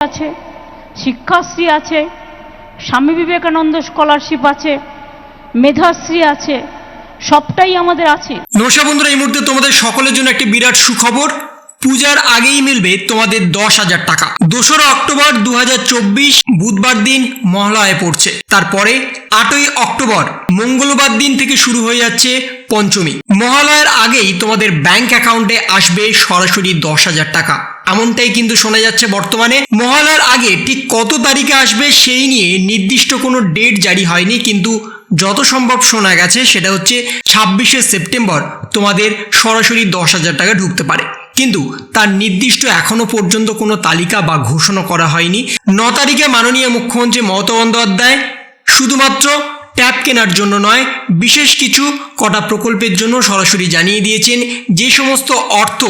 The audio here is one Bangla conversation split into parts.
আছে, শিক্ষাশ্রী আছে, স্বামী বিবেকানন্দ স্কলারশিপ আছে, মেধাশ্রী আছে, সবটাই আমাদের আছে। নমস্কার বন্ধুরা, এই মুহূর্তে তোমাদের সকলের জন্য একটি বিরাট সুখবর। পূজার আগেই মিলবে তোমাদের দশ হাজার টাকা। দোসরা অক্টোবর দু হাজার চব্বিশ, বুধবার দিন মহালয়ে পড়ছে। তারপরে আটই অক্টোবর, মঙ্গলবার দিন থেকে শুরু হয়ে যাচ্ছে পঞ্চমী। মহালয়ার আগেই তোমাদের ব্যাংক অ্যাকাউন্টে আসবে সরাসরি দশ হাজার টাকা। এমনটাই কিন্তু শোনা যাচ্ছে বর্তমানে। মহালয়ার আগে ঠিক কত তারিখে আসবে সেই নিয়ে নির্দিষ্ট কোনো ডেট জারি হয়নি, কিন্তু যত সম্ভব শোনা গেছে সেটা হচ্ছে ছাব্বিশে সেপ্টেম্বর, তোমাদের সরাসরি দশ হাজার টাকা ঢুকতে পারে। কিন্তু তার নির্দিষ্ট এখনও পর্যন্ত কোনো তালিকা বা ঘোষণা করা হয়নি। ন তারিখে মাননীয় মুখ্যমন্ত্রী মমতা বন্দ্যোপাধ্যায় শুধুমাত্র ট্যাব কেনার জন্য নয়, বিশেষ কিছু কটা প্রকল্পের জন্য সরাসরি জানিয়ে দিয়েছেন। যে সমস্ত অর্থ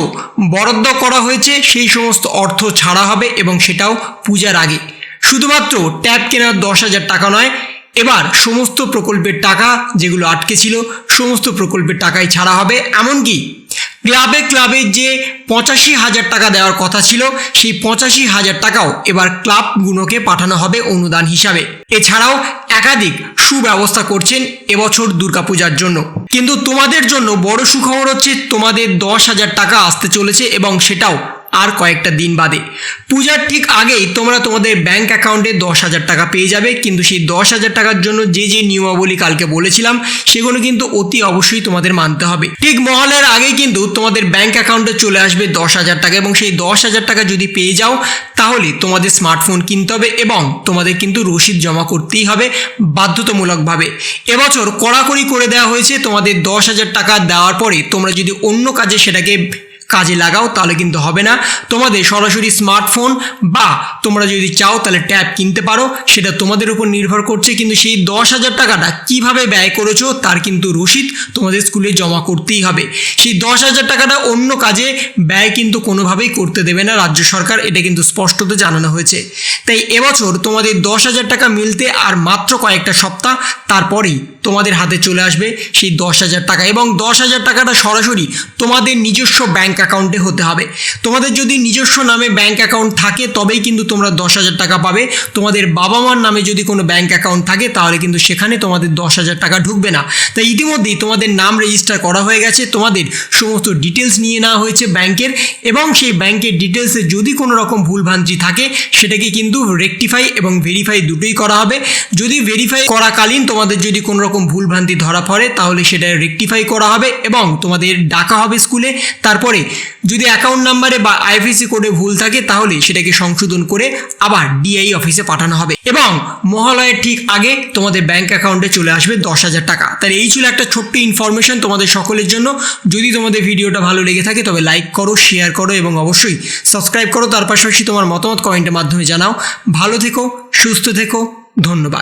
বরাদ্দ করা হয়েছে, সেই সমস্ত অর্থ ছাড়া হবে এবং সেটাও পূজার আগে। শুধুমাত্র ট্যাব কেনার দশ হাজার টাকা নয়, এবার সমস্ত প্রকল্পের টাকা যেগুলো আটকে ছিল, সমস্ত প্রকল্পের টাকাই ছাড়া হবে। এমনকি ক্লাবে ক্লাবে যে পঁচাশি হাজার টাকা দেওয়ার কথা ছিল, সেই পঁচাশি হাজার টাকাও এবার ক্লাবগুলোকে পাঠানো হবে অনুদান হিসাবে। এছাড়াও একাধিক সুব্যবস্থা করছেন এবছর দুর্গাপূজার জন্য। কিন্তু তোমাদের জন্য বড় সুখবর হচ্ছে তোমাদের দশ হাজার টাকা আসতে চলেছে এবং সেটাও আর কয়েকটা দিন বাদে। পূজার ঠিক আগেই তোমরা তোমাদের ব্যাংক অ্যাকাউন্টে দশ হাজার টাকা পেয়ে যাবে, কিন্তু সেই দশ হাজার টাকার জন্য যে যে নিয়মাবলী কালকে বলেছিলাম, সেগুলো কিন্তু অতি অবশ্যই তোমাদের মানতে হবে। ঠিক মহলের আগেই কিন্তু তোমাদের ব্যাংক অ্যাকাউন্টে চলে আসবে দশ হাজার টাকা এবং সেই দশ হাজার টাকা যদি পেয়ে যাও, তাহলে তোমাদের স্মার্টফোন কিনতে হবে এবং তোমাদের কিন্তু রসিদ জমা করতেই হবে বাধ্যতামূলকভাবে। এবছর কড়াকড়ি করে দেওয়া হয়েছে তোমাদের দশ হাজার টাকা দেওয়ার পরে তোমরা যদি অন্য কাজে সেটাকে কাজে লাগাও, তাহলে কিন্তু হবে না। তোমাদের সরাসরি স্মার্টফোন বা তোমরা যদি চাও, তাহলে ট্যাব কিনতে পারো। সেটা তোমাদের উপর নির্ভর করছে, কিন্তু সেই দশ হাজার টাকাটা কীভাবে ব্যয় করেছ, তার কিন্তু রসিদ তোমাদের স্কুলে জমা করতেই হবে। সেই দশ হাজার টাকাটা অন্য কাজে ব্যয় কিন্তু কোনোভাবেই করতে দেবে না রাজ্য সরকার, এটা কিন্তু স্পষ্টত জানানো হয়েছে। তাই এবছর তোমাদের দশ হাজার টাকা মিলতে আর মাত্র কয়েকটা সপ্তাহ, তারপরেই তোমাদের হাতে চলে আসবে সেই দশ হাজার টাকা। এবং দশ হাজার টাকাটা সরাসরি তোমাদের নিজস্ব ব্যাংক অ্যাকাউন্টে হতে হবে। তোমাদের যদি নিজস্ব নামে ব্যাংক অ্যাকাউন্ট থাকে, তবেই কিন্তু তোমরা দশ হাজার টাকা পাবে। তোমাদের বাবা মার নামে যদি কোনো ব্যাংক অ্যাকাউন্ট থাকে, তাহলে কিন্তু সেখানে তোমাদের দশ হাজার টাকা ঢুকবে না। তাই ইতিমধ্যেই তোমাদের নাম রেজিস্টার করা হয়ে গেছে। তোমাদের সমস্ত ডিটেলস নিয়ে নেওয়া হয়েছে ব্যাংকের এবং সেই ব্যাংকের ডিটেলসে যদি কোনো রকম ভুলভ্রান্তি থাকে, সেটাকে কিন্তু রেকটিফাই এবং ভেরিফাই দুটোই করা হবে। যদি ভেরিফাই করাকালীন তোমাদের যদি কোনো রকম ভুলভ্রান্তি ধরা পড়ে, তাহলে সেটা রেকটিফাই করা হবে এবং তোমাদের ডাকা হবে স্কুলে তারপরে যদি অ্যাকাউন্ট নাম্বারে বা আইএফএসি কোডে ভুল থাকে, তাহলে সেটাকে সংশোধন করে আবার ডিআই অফিসে পাঠানো হবে। এবং মহালয়ের ঠিক আগে তোমাদের ব্যাংক অ্যাকাউন্টে চলে আসবে দশ হাজার টাকা। তাহলে এই ছিল একটা ছোট্ট ইনফরমেশন তোমাদের সকলের জন্য। যদি তোমাদের ভিডিওটা ভালো লেগে থাকে, তবে লাইক করো শেয়ার করো এবং অবশ্যই সাবস্ক্রাইব করো। তার পাশাপাশি তোমার মতামত কমেন্টের মাধ্যমে জানাও। ভালো থেকো, সুস্থ থেকো, ধন্যবাদ।